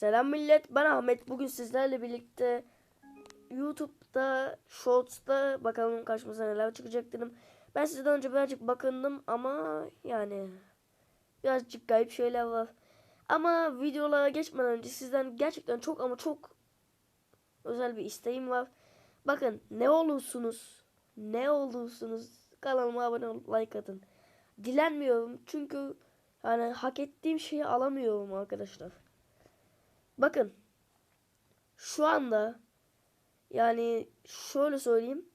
Selam millet ben Ahmet bugün sizlerle birlikte YouTube'da Shorts'ta bakalım karşımıza neler çıkacak dedim. Ben sizden önce birazcık bakındım ama yani birazcık garip şeyler var. Ama videolara geçmeden önce sizden gerçekten çok ama çok özel bir isteğim var. Bakın ne olursunuz ne olursunuz kanalıma abone olup like atın. Dilenmiyorum çünkü yani hak ettiğim şeyi alamıyorum arkadaşlar. Bakın şu anda yani şöyle söyleyeyim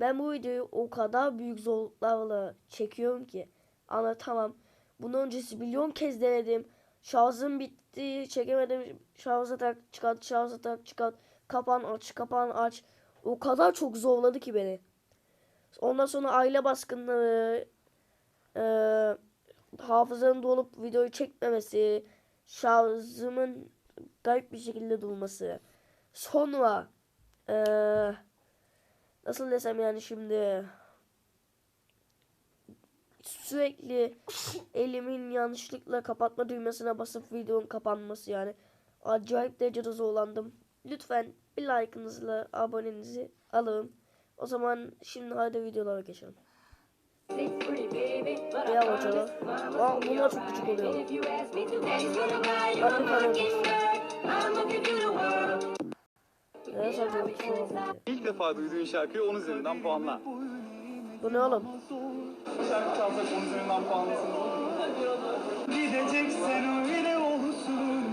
ben bu videoyu o kadar büyük zorluklarla çekiyorum ki anlatamam. Bunun öncesi milyon kez denedim. Şarjım bitti. Çekemedim. Şarja tak çıkart şarja tak çıkart. Kapan aç kapan aç. O kadar çok zorladı ki beni. Ondan sonra aile baskınları eee hafızanın dolup videoyu çekmemesi, şarjımın garip bir şekilde durması. Sonra eee, nasıl desem yani şimdi sürekli elimin yanlışlıkla kapatma düğmesine basıp videonun kapanması yani acayip derecede zorlandım. Lütfen bir like'ınızla abonenizi alın. O zaman şimdi hadi videolara geçelim. Ya hocalar. Aa, bunlar çok küçük oluyor. Hadi tamam. İlk defa duyduğun şarkıyı 10 üzerinden puanla. Bu ne oğlum? Şarkı çalsak 10 üzerinden puanlasın olur mu? Gideceksen öyle olsun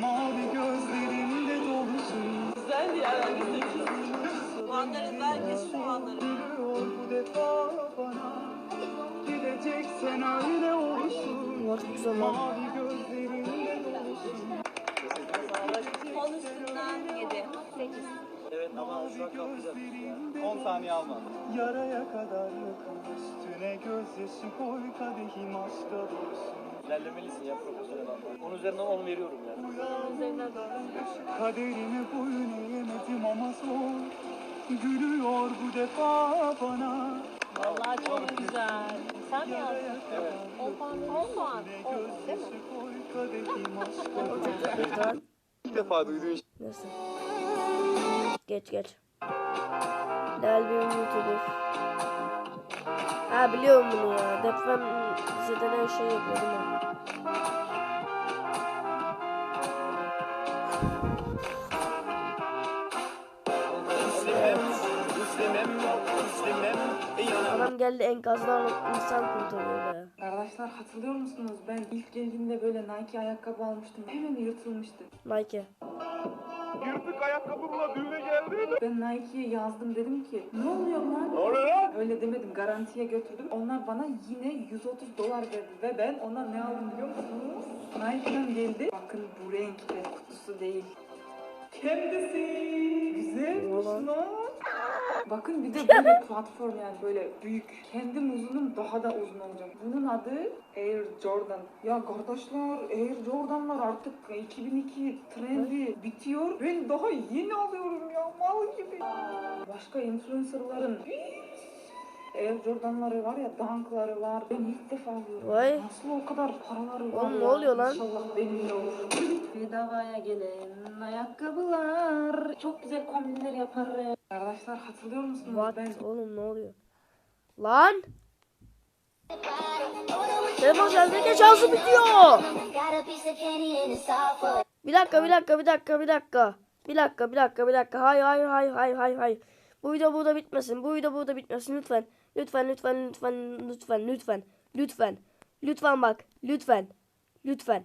Mavi gözlerinde dolsun Güzeldi yani. Puanların vergisi puanları. Gülüyor bu defa bana Gideceksen öyle olsun güzel. Mavi Evet ama şu an kaplayacağız. 10 saniye alma. Yaraya kadar yakın üstüne gözyaşı koy kadehim aşka dursun. İlerlemelisin ya profesyonel anlamda. Onun üzerinden 10 veriyorum ya. Kaderime boyun eğemedim ama zor Gülüyor bu defa bana Vallahi çok güzel. Sen mi yazdın? Evet. 10 puan. 10 puan. Ne 10 değil mi? İlk defa duyduğun Neyse. Geç geç. Değerli bir YouTuber. Ha biliyorum bunu ya. Deprem zedelen şey yapıyor değil mi? Adam geldi enkazdan insan kurtarıyor be. Arkadaşlar hatırlıyor musunuz? Ben ilk geldiğimde böyle Nike ayakkabı almıştım. Hemen yırtılmıştı. Nike. Yırtık ayakkabımla düğüne geldi Ben Nike'ye yazdım dedim ki ne oluyor lan? Ne oluyor lan? Öyle demedim garantiye götürdüm. Onlar bana yine 130 dolar verdi ve ben ona ne aldım biliyor musunuz? Nike'dan geldi. Bakın bu renk ve kutusu değil. Kendisi. Güzelmiş Ulan. Bakın bir de böyle platform yani böyle büyük. Kendim uzunum daha da uzun olacak. Bunun adı Air Jordan. Ya kardeşler Air Jordan'lar artık 2002 trendi bitiyor. Ben daha yeni alıyorum ya mal gibi. Başka influencerların Air Jordan'ları var ya, Dunk'ları var. Ben ilk defa alıyorum. Vay. Nasıl o kadar paraları var Oğlum ne oluyor lan? İnşallah benimle olur. Bedavaya gelen ayakkabılar. Çok güzel kombinler yaparım. Arkadaşlar hatırlıyor musunuz? What? Ben Oğlum ne oluyor? Lan! Telefon şarjındayken şarjı bitiyor. Bir dakika, bir dakika, bir dakika, bir dakika. Bir dakika, bir dakika, bir dakika. Hayır, hayır, hayır, hayır, hayır, hayır. Bu video burada bitmesin. Bu video burada bitmesin lütfen. Lütfen, lütfen, lütfen, lütfen, lütfen. Lütfen. Lütfen bak. Lütfen. Lütfen.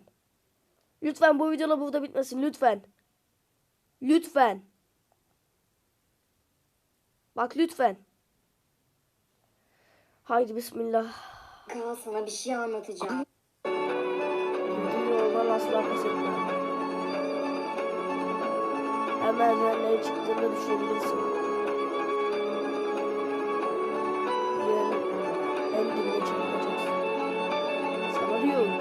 Lütfen bu videoda burada bitmesin. Lütfen. Lütfen. Bak lütfen. Haydi bismillah. Kaan sana bir şey anlatacağım. Yürü yoldan asla pes etme. Hemen merdivenlere çıktığında düşebilirsin. Yerin en dibine çıkacaksın. Sana diyorum.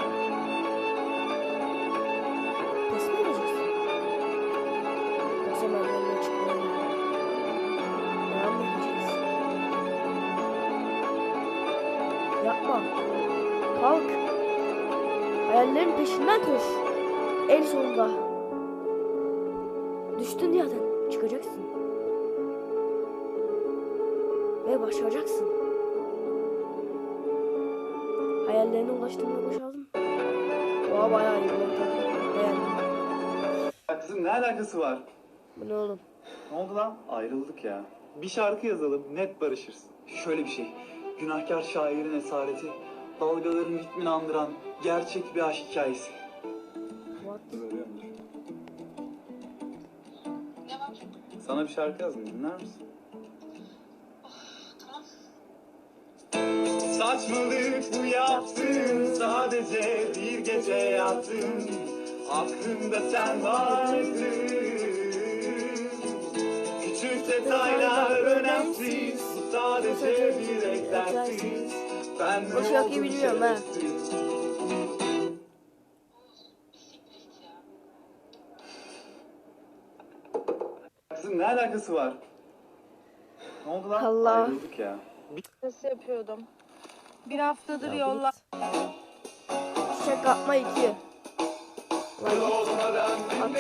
Pes mi edeceksin? Yoksa merdivenlere çıkmaya devam Yapma. Kalk. Hayallerin peşinden koş. En sonunda Düştün yerden. Çıkacaksın. Ve başaracaksın. Hayallerine ulaştığında başardın. Oha bayağı iyi oldu. Beğendim. Ya Kızım ne alakası var? Bu ne oğlum? Ne oldu lan? Ayrıldık ya. Bir şarkı yazalım, net barışırsın. Şöyle bir şey. Günahkar şairin esareti, dalgaların ritmini andıran gerçek bir aşk hikayesi. Sana bir şarkı yazdım, dinler misin? Saçmalık bu yaptın, sadece bir gece yattın. Aklımda sen vardın. Küçük detaylar önemsiz, sadece bir egzersiz. Ben O şarkıyı bilmiyorum ha. Kızım ne alakası var? Ne oldu lan? Allah. Ayrıldık ya. Nasıl yapıyordum? Bir haftadır Ya yolla. Çiçek atma iki. Lan attın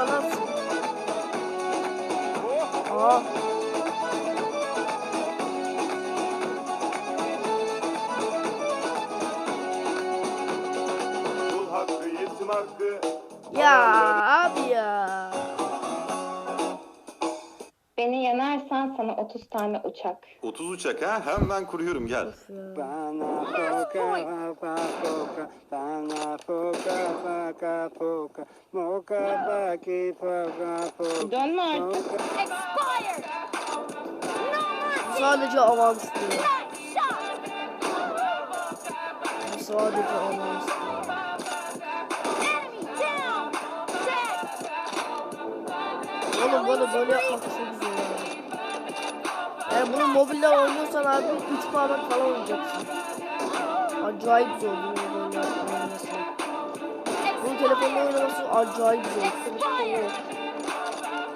Yoksa bana Beni yenersen sana 30 tane uçak. 30 uçak ha? Hemen kuruyorum gel. Bana poka, poka, poka, bana poka, poka, poka, moka, baki, poka, poka. Dönme artık. Sadece avans diyor. Sadece avans diyor. Oğlum bunu böyle ya. Yani bunu mobilde oynuyorsan abi 3 parmak falan oynayacaksın. Acayip zor bunu böyle oynaması. Bunu telefonda oynaması acayip zor.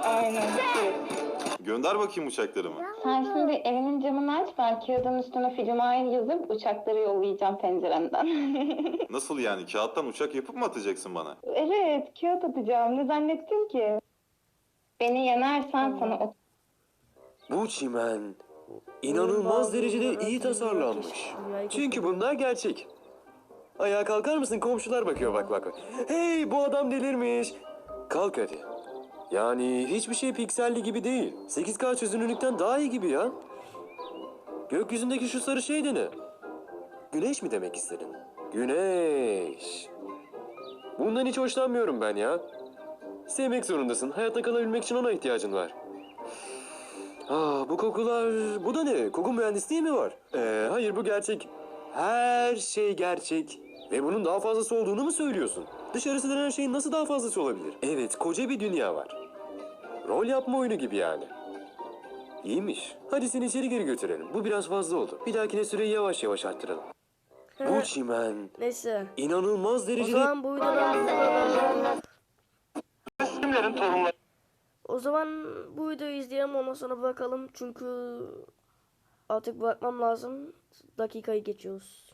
Aynen. Gönder bakayım uçaklarımı. Sen şimdi evinin camını aç ben kağıdın üstüne film ayın yazıp uçakları yollayacağım pencerenden. Nasıl yani? Kağıttan uçak yapıp mı atacaksın bana? evet kağıt atacağım ne zannettin ki? Beni yenersen sana 30 Bu çimen inanılmaz derecede iyi tasarlanmış. Çünkü bunlar gerçek. Ayağa kalkar mısın? Komşular bakıyor bak bak. Hey bu adam delirmiş. Kalk hadi. Yani hiçbir şey pikselli gibi değil. 8K çözünürlükten daha iyi gibi ya. Gökyüzündeki şu sarı şey de ne? Güneş mi demek istedin? Güneş. Bundan hiç hoşlanmıyorum ben ya. Sevmek zorundasın. Hayatta kalabilmek için ona ihtiyacın var. Aa, bu kokular... Bu da ne? Koku mühendisliği mi var? Ee, hayır bu gerçek. Her şey gerçek. Ve bunun daha fazlası olduğunu mu söylüyorsun? Dışarısı denen şeyin nasıl daha fazlası olabilir? Evet, koca bir dünya var. Rol yapma oyunu gibi yani. İyiymiş. Hadi seni içeri geri götürelim. Bu biraz fazla oldu. Bir dahakine süreyi yavaş yavaş arttıralım. Bu çimen Neyse. inanılmaz O derecede... zaman bu videodan bu kadar. O zaman bu videoyu izleyelim ondan sonra bırakalım çünkü artık bırakmam lazım. Dakikayı geçiyoruz.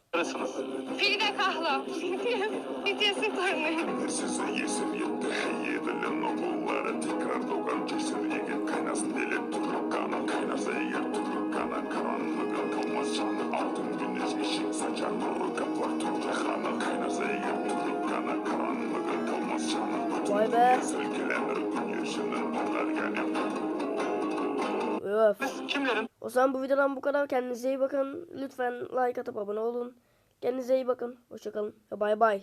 Frida Kahlo. BTS'in torunu. Size yesin yetti Yiğidilen okulları tekrar doğan cesur yigit kaynasın deli turuk kanı kaynasa eğer turuk kanı karanlığın kalmaz canı altın güneş ışık saçar nuru kaplar tüm cehanı kaynasa eğer turuk kanı karanlığın kalmaz canı bütün Vay be. Parlar yani Öf. O zaman bu videodan bu kadar. Kendinize iyi bakın. Lütfen like atıp abone olun. Kendinize iyi bakın. Hoşçakalın. Bay bay.